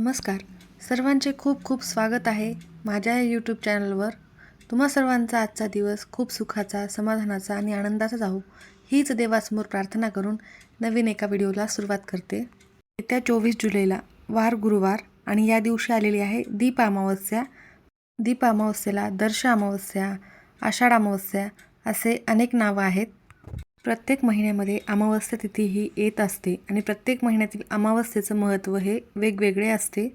नमस्कार. सर्वांचे खूप खूप स्वागत आहे माझ्या या यूट्यूब चॅनलवर तुम्हा सर्वांचा आजचा दिवस खूप सुखाचा समाधानाचा आणि आनंदाचा जाऊ हीच देवासमोर प्रार्थना करून नवीन एका व्हिडिओला सुरुवात करते. येत्या चोवीस जुलैला वार गुरुवार आणि या दिवशी आलेली आहे दीप अमावस्या. दीप अमावस्येला दर्श अमावस्या आषाढ अमावस्या असे अनेक नावं आहेत. प्रत्येक महिन्यामध्ये अमावस्या तिथी ही येत असते आणि प्रत्येक महिन्यातील अमावस्येचं महत्त्व हे वेगवेगळे असते.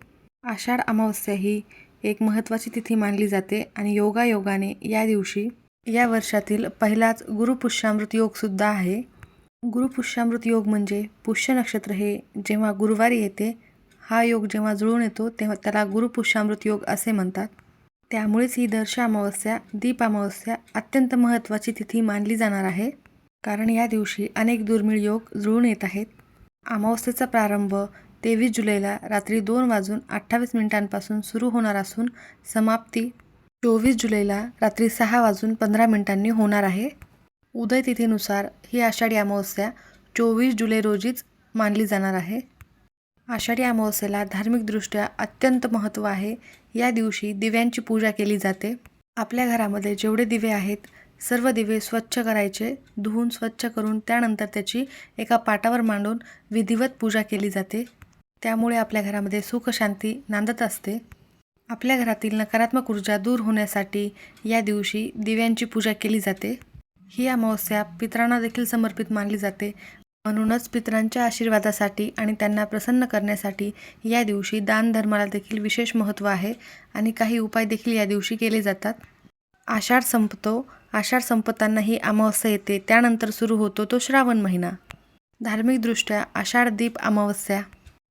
आषाढ अमावस्या ही एक महत्त्वाची तिथी मानली जाते आणि योगायोगाने या दिवशी या वर्षातील पहिलाच गुरुपुष्यामृत योगसुद्धा आहे. गुरुपुष्यामृत योग म्हणजे पुष्य नक्षत्र हे जेव्हा गुरुवारी येते हा योग जेव्हा जुळून येतो तेव्हा त्याला गुरुपुष्यामृत योग असे म्हणतात. त्यामुळेच ही दर्श अमावस्या दीप अमावस्या अत्यंत महत्त्वाची तिथी मानली जाणार आहे. कारण या दिवशी अनेक दुर्मिळ योग जुळून येत आहेत. अमावस्येचा प्रारंभ तेवीस जुलैला रात्री दोन वाजून अठ्ठावीस मिनिटांपासून सुरू होणार असून समाप्ती चोवीस जुलैला रात्री सहा वाजून पंधरा मिनिटांनी होणार आहे. उदय तिथीनुसार ही आषाढी अमावस्या चोवीस जुलै रोजीच मानली जाणार आहे. आषाढी अमावस्येला धार्मिकदृष्ट्या अत्यंत महत्त्व आहे. या दिवशी दिव्यांची पूजा केली जाते. आपल्या घरामध्ये जेवढे दिवे आहेत सर्व दिवे स्वच्छ करायचे धुवून स्वच्छ करून त्यानंतर त्याची एका पाटावर मांडून विधिवत पूजा केली जाते. त्यामुळे आपल्या घरामध्ये सुखशांती नांदत असते. आपल्या घरातील नकारात्मक ऊर्जा दूर होण्यासाठी या दिवशी दिव्यांची पूजा केली जाते. ही अमावस्या पितरांना देखील समर्पित मानली जाते. म्हणूनच पितरांच्या आशीर्वादासाठी आणि त्यांना प्रसन्न करण्यासाठी या दिवशी दानधर्माला देखील विशेष महत्त्व आहे आणि काही उपाय देखील या दिवशी केले जातात. आषाढ संपतो आषाढ संपताना ही अमावस्या येते. त्यानंतर सुरू होतो तो श्रावण महिना. धार्मिकदृष्ट्या आषाढ दीप अमावस्या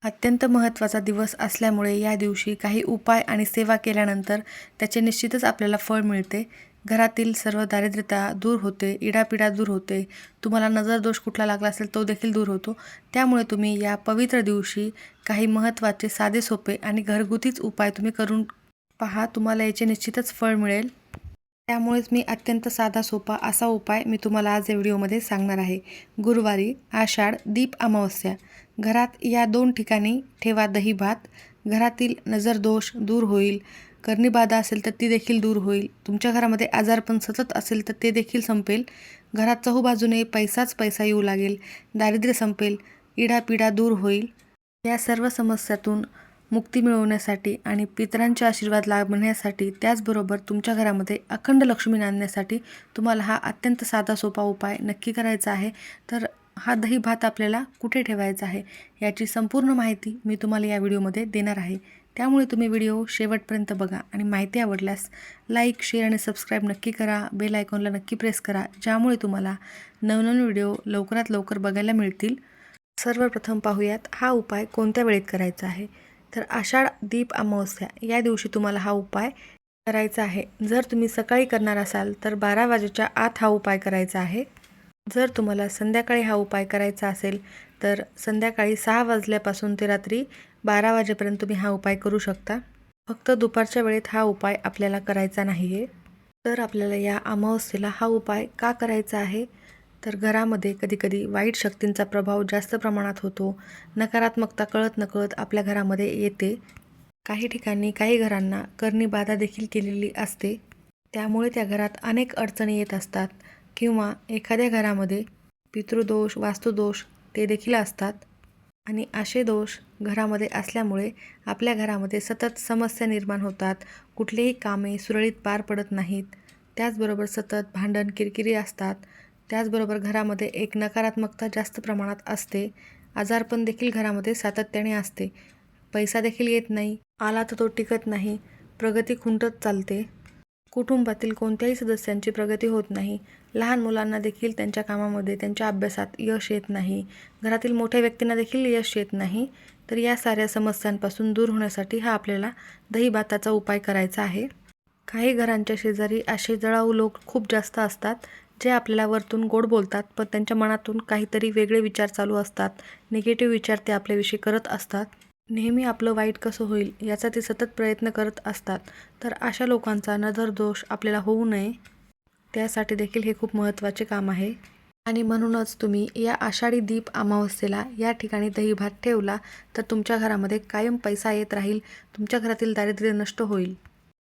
अत्यंत महत्त्वाचा दिवस असल्यामुळे या दिवशी काही उपाय आणि सेवा केल्यानंतर त्याचे निश्चितच आपल्याला फळ मिळते. घरातील सर्व दारिद्र्यता दूर होते इडापिडा दूर होते. तुम्हाला नजर दोष कुठला लागला असेल तो देखील दूर होतो. त्यामुळे तुम्ही या पवित्र दिवशी काही महत्त्वाचे साधे सोपे आणि घरगुतीच उपाय तुम्ही करून पहा. तुम्हाला याचे निश्चितच फळ मिळेल. त्यामुळेच मी अत्यंत साधा सोपा असा उपाय मी तुम्हाला आज या व्हिडिओमध्ये सांगणार आहे. गुरुवारी आषाढ दीप अमावस्या. घरात या दोन ठिकाणी ठेवा दही भात. घरातील नजर दोष दूर होईल. कर्णीबाधा असेल तर ती देखील दूर होईल. तुमच्या घरामध्ये आजारपण सतत असेल तर ते देखील संपेल. घरात चहूबाजूने पैसाच पैसा येऊ लागेल. दारिद्र्य संपेल. इडापिडा दूर होईल. या सर्व समस्यातून मुक्ती मिळवण्यासाठी आणि पितरांचे आशीर्वाद लाभण्यासाठी त्याचबरोबर तुमच्या घरामध्ये अखंड लक्ष्मी आणण्यासाठी तुम्हाला हा अत्यंत साधा सोपा उपाय नक्की करायचा आहे. तर हा दही भात आपल्याला कुठे ठेवायचा आहे याची संपूर्ण माहिती मी तुम्हाला या व्हिडिओमध्ये देणार आहे. त्यामुळे तुम्ही व्हिडिओ शेवटपर्यंत बघा आणि माहिती आवडल्यास लाईक शेअर आणि सबस्क्राईब नक्की करा. बेल आयकॉनला नक्की प्रेस करा ज्यामुळे तुम्हाला नवनवीन व्हिडिओ लवकरात लवकर बघायला मिळतील. सर्वप्रथम पाहूयात हा उपाय कोणत्या वेळेत करायचा आहे? तर आषाढ दीप अमावस्या या दिवशी तुम्हाला हा उपाय करायचा आहे. जर तुम्ही सकाळी करणार असाल तर बारा वाजेच्या आत हा उपाय करायचा आहे. जर तुम्हाला संध्याकाळी हा उपाय करायचा असेल तर संध्याकाळी सहा वाजल्यापासून ते रात्री बारा वाजेपर्यंत तुम्ही हा उपाय करू शकता. फक्त दुपारच्या वेळेत हा उपाय आपल्याला करायचा नाही आहे तर आपल्याला या अमावस्येला हा उपाय का करायचा आहे? तर घरामध्ये कधीकधी वाईट शक्तींचा प्रभाव जास्त प्रमाणात होतो. नकारात्मकता कळत नकळत आपल्या घरामध्ये येते. काही ठिकाणी काही घरांना करणी बाधा देखील केलेली असते. त्यामुळे त्या घरात अनेक अडचणी येत असतात किंवा एखाद्या घरामध्ये पितृदोष वास्तुदोष ते देखील असतात. आणि असे दोष घरामध्ये असल्यामुळे आपल्या घरामध्ये सतत समस्या निर्माण होतात. कुठलेही कामे सुरळीत पार पडत नाहीत. त्याचबरोबर सतत भांडण किरकिरी असतात. त्याचबरोबर घरामध्ये एक नकारात्मकता जास्त प्रमाणात असते. आजारपण देखील घरामध्ये सातत्याने असते. पैसा देखील येत नाही. आला तर तो टिकत नाही. प्रगती खुंटत चालते. कुटुंबातील कोणत्याही सदस्यांची प्रगती होत नाही. लहान मुलांना देखील त्यांच्या कामामध्ये त्यांच्या अभ्यासात यश येत नाही. घरातील मोठ्या व्यक्तींना देखील यश येत नाही. तर या साऱ्या समस्यांपासून दूर होण्यासाठी हा आपल्याला दही भाताचा उपाय करायचा आहे. काही घरांच्या शेजारी असे जळाऊ लोक खूप जास्त असतात. जे आपल्याला वरतून गोड बोलतात पण त्यांच्या मनातून काहीतरी वेगळे विचार चालू असतात. निगेटिव्ह विचार ते आपल्याविषयी करत असतात. नेहमी आपलं वाईट कसं होईल याचा ते सतत प्रयत्न करत असतात. तर अशा लोकांचा नजर दोष आपल्याला होऊ नये. त्यासाठी देखील हे खूप महत्त्वाचे काम आहे. आणि म्हणूनच तुम्ही या आषाढी दीप अमावस्येला या ठिकाणी दही भात ठेवला तर तुमच्या घरामध्ये कायम पैसा येत राहील. तुमच्या घरातील दारिद्र्य नष्ट होईल.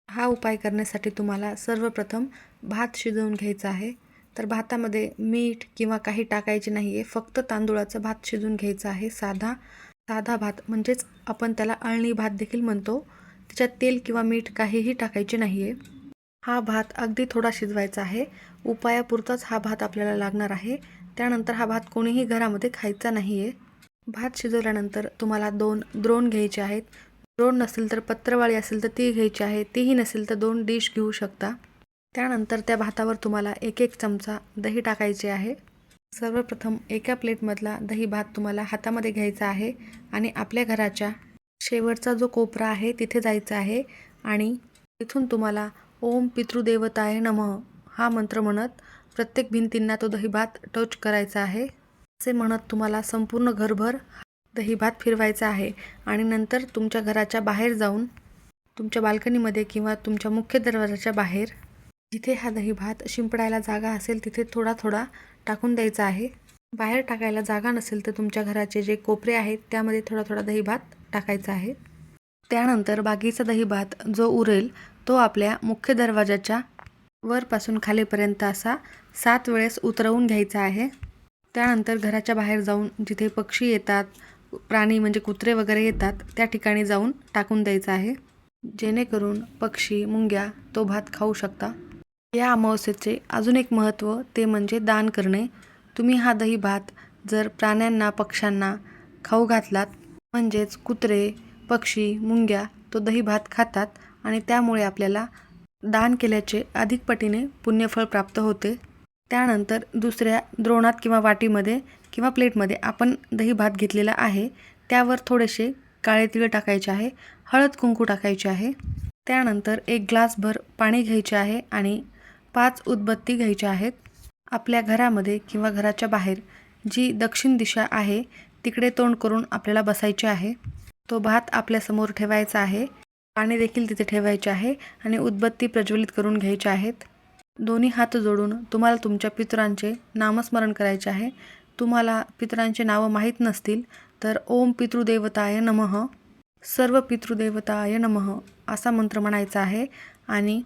हा उपाय करण्यासाठी तुम्हाला सर्वप्रथम भात शिजवून घ्यायचा आहे. तर भातामध्ये मीठ किंवा काही टाकायचे नाही आहे फक्त तांदुळाचं भात शिजून घ्यायचं आहे. साधा साधा भात म्हणजेच आपण त्याला अळणी भात देखील म्हणतो. त्याच्यात तेल किंवा मीठ काहीही टाकायचे नाही आहे हा भात अगदी थोडा शिजवायचा आहे. उपायापुरताच हा भात आपल्याला लागणार आहे. त्यानंतर हा भात कोणीही घरामध्ये खायचा नाही आहे भात शिजवल्यानंतर तुम्हाला दोन द्रोण घ्यायचे आहेत. द्रोण नसेल तर पत्रवाळी असेल तर ती घ्यायची आहे. तीही नसेल तर दोन डिश घेऊ शकता. त्यानंतर त्या भातावर तुम्हाला एक एक चमचा दही टाकायचे आहे. सर्वप्रथम एका प्लेटमधला दही भात तुम्हाला हातामध्ये घ्यायचा आहे आणि आपल्या घराच्या शेवटचा जो कोपरा आहे तिथे जायचं आहे आणि तिथून तुम्हाला ओम पितृदेवताय नमः हा मंत्र म्हणत प्रत्येक भिंतींना तो दही भात टच करायचा आहे. असे म्हणत तुम्हाला संपूर्ण घरभर दही भात फिरवायचा आहे आणि नंतर तुमच्या घराच्या बाहेर जाऊन तुमच्या बाल्कनीमध्ये किंवा तुमच्या मुख्य दरवाजाच्या बाहेर जिथे हा दही भात शिंपडायला जागा असेल तिथे थोडा थोडा टाकून द्यायचा आहे. बाहेर टाकायला जागा नसेल तर तुमच्या घराचे जे कोपरे आहेत त्यामध्ये थोडा थोडा दही भात टाकायचा आहे. त्यानंतर बाकीचा दही भात जो उरेल तो आपल्या मुख्य दरवाजाच्या वरपासून खालीपर्यंत असा सात वेळेस उतरवून घ्यायचा आहे. त्यानंतर घराच्या बाहेर जाऊन जिथे पक्षी येतात प्राणी म्हणजे कुत्रे वगैरे येतात त्या ठिकाणी जाऊन टाकून द्यायचं आहे. जेणेकरून पक्षी मुंग्या तो भात खाऊ शकता. या अमावस्येचे अजून एक महत्त्व ते म्हणजे दान करणे. तुम्ही हा दही भात जर प्राण्यांना पक्ष्यांना खाऊ घातलात म्हणजेच कुत्रे पक्षी मुंग्या तो दही भात खातात आणि त्यामुळे आपल्याला दान केल्याचे अधिक पटीने पुण्यफळ प्राप्त होते. त्यानंतर दुसऱ्या द्रोणात किंवा वाटीमध्ये किंवा प्लेटमध्ये आपण दही भात घेतलेला आहे त्यावर थोडेसे काळे तिळ टाकायचे आहे हळद कुंकू टाकायचे आहे. त्यानंतर एक ग्लासभर पाणी घ्यायचे आहे आणि पाच उदबत्ती घ्यायच्या आहेत. आपल्या घरामध्ये किंवा घराच्या बाहेर जी दक्षिण दिशा आहे तिकडे तोंड करून आपल्याला बसायचे आहे. तो भात आपल्यासमोर ठेवायचा आहे. पाणी देखील तिथे ठेवायचे आहे आणि उदबत्ती प्रज्वलित करून घ्यायचे आहेत. दोन्ही हात जोडून तुम्हाला तुमच्या पितरांचे नामस्मरण करायचे आहे. तुम्हाला पितरांचे नावं माहीत नसतील तर ओम पितृदेवताय नमः. सर्व पितृदेवताय नमः असा मंत्र म्हणायचा आहे आणि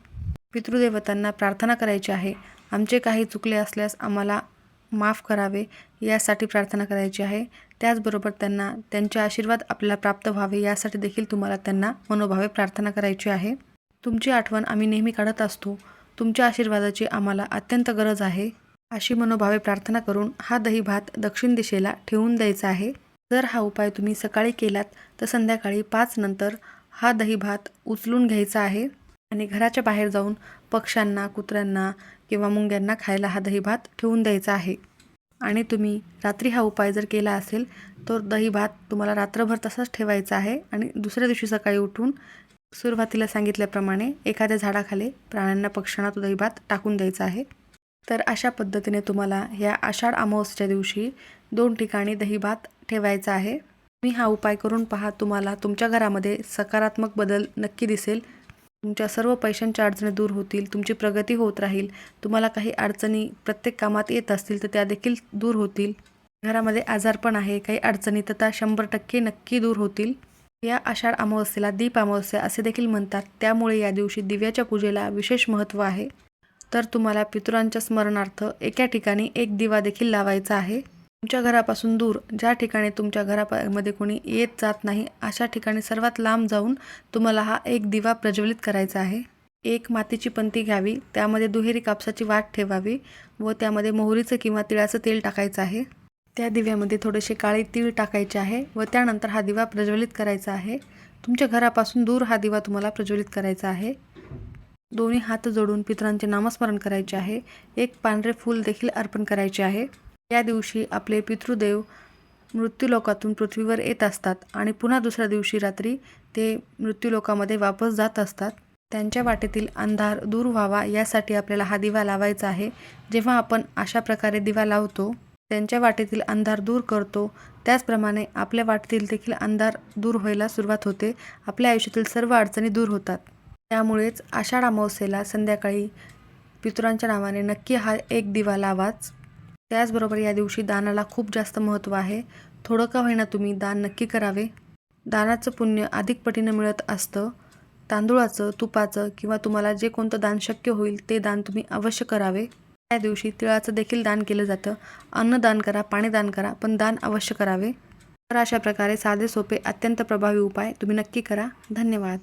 पितृदेवतांना प्रार्थना करायची आहे. आमचे काही चुकले असल्यास आम्हाला माफ करावे यासाठी प्रार्थना करायची आहे. त्याचबरोबर त्यांना त्यांचे आशीर्वाद आपल्याला प्राप्त व्हावे यासाठी देखील तुम्हाला त्यांना मनोभावे प्रार्थना करायची आहे. तुमची आठवण आम्ही नेहमी काढत असतो. तुमच्या आशीर्वादाची आम्हाला अत्यंत गरज आहे. अशी मनोभावे प्रार्थना करून हा दही भात दक्षिण दिशेला ठेवून द्यायचा आहे. जर हा उपाय तुम्ही सकाळी केलात तर संध्याकाळी पाच नंतर हा दही भात उचलून घ्यायचा आहे. आणि घराच्या बाहेर जाऊन पक्ष्यांना कुत्र्यांना किंवा मुंग्यांना खायला हा दही भात ठेवून द्यायचा आहे. आणि तुम्ही रात्री हा उपाय जर केला असेल तर दही भात तुम्हाला रात्रभर तसाच ठेवायचा आहे आणि दुसऱ्या दिवशी सकाळी उठून सुरुवातीला सांगितल्याप्रमाणे एखाद्या झाडाखाली प्राण्यांना पक्ष्यांना तो दही भात टाकून द्यायचा आहे. तर अशा पद्धतीने तुम्हाला ह्या आषाढ अमावस्येच्या दिवशी दोन ठिकाणी दही भात ठेवायचा आहे. तुम्ही हा उपाय करून पहा तुम्हाला तुमच्या घरामध्ये सकारात्मक बदल नक्की दिसेल. तुमच्या सर्व पैशांच्या अडचणी दूर होतील तुमची प्रगती होत राहील तुम्हाला काही अडचणी प्रत्येक कामात येत असतील तर त्या देखील दूर होतील. घरामध्ये आजारपण आहे काही अडचणी तर त्या शंभर टक्के नक्की दूर होतील. या आषाढ अमावस्येला दीप अमावस्या असे देखील म्हणतात. त्यामुळे या दिवशी दिव्याच्या पूजेला विशेष महत्त्व आहे. तर तुम्हाला पितुरांच्या स्मरणार्थ एका ठिकाणी एक दिवा देखील लावायचा आहे. तुमच्या घरापासून दूर ज्या ठिकाणी तुमच्या घरामध्ये कोणी येत जात नाही अशा ठिकाणी सर्वात लांब जाऊन तुम्हाला हा एक दिवा प्रज्वलित करायचा आहे. एक मातीची पंती घ्यावी त्यामध्ये दुहेरी कापसाची वाट ठेवावी व त्यामध्ये मोहरीचं किंवा तिळाचं तेल टाकायचं आहे. त्या दिव्यामध्ये थोडेसे काळे तीळ टाकायचे आहे व त्यानंतर हा दिवा प्रज्वलित करायचा आहे. तुमच्या घरापासून दूर हा दिवा तुम्हाला प्रज्वलित करायचा आहे. दोन्ही हात जोडून पितरांचे नामस्मरण करायचे आहे. एक पांढरे फूल देखील अर्पण करायचे आहे. या दिवशी आपले पितृदेव मृत्यूलोकातून पृथ्वीवर येत असतात आणि पुन्हा दुसऱ्या दिवशी रात्री ते मृत्यूलोकामध्ये वापस जात असतात. त्यांच्या वाटेतील अंधार दूर व्हावा यासाठी आपल्याला हा दिवा लावायचा आहे. जेव्हा आपण अशा प्रकारे दिवा लावतो त्यांच्या वाटेतील अंधार दूर करतो त्याचप्रमाणे आपल्या वाटेतील देखील अंधार दूर व्हायला सुरुवात होते. आपल्या आयुष्यातील सर्व अडचणी दूर होतात. त्यामुळेच आषाढ अमावस्येला संध्याकाळी पितुरांच्या नावाने नक्की हा एक दिवा लावाच. त्याचबरोबर या दिवशी दानाला खूप जास्त महत्त्व आहे. थोडं का होईना तुम्ही दान नक्की करावे? दानाचं पुण्य अधिक पटीनं मिळत असतं. तांदूळाचं तुपाचं किंवा तुम्हाला जे कोणतं दान शक्य होईल ते दान तुम्ही अवश्य करावे. त्या दिवशी तिळाचं देखील दान केलं जातं. अन्नदान करा पाणी दान करा पण दान अवश्य करावे. तर अशा प्रकारे साधे सोपे अत्यंत प्रभावी उपाय तुम्ही नक्की करा. धन्यवाद.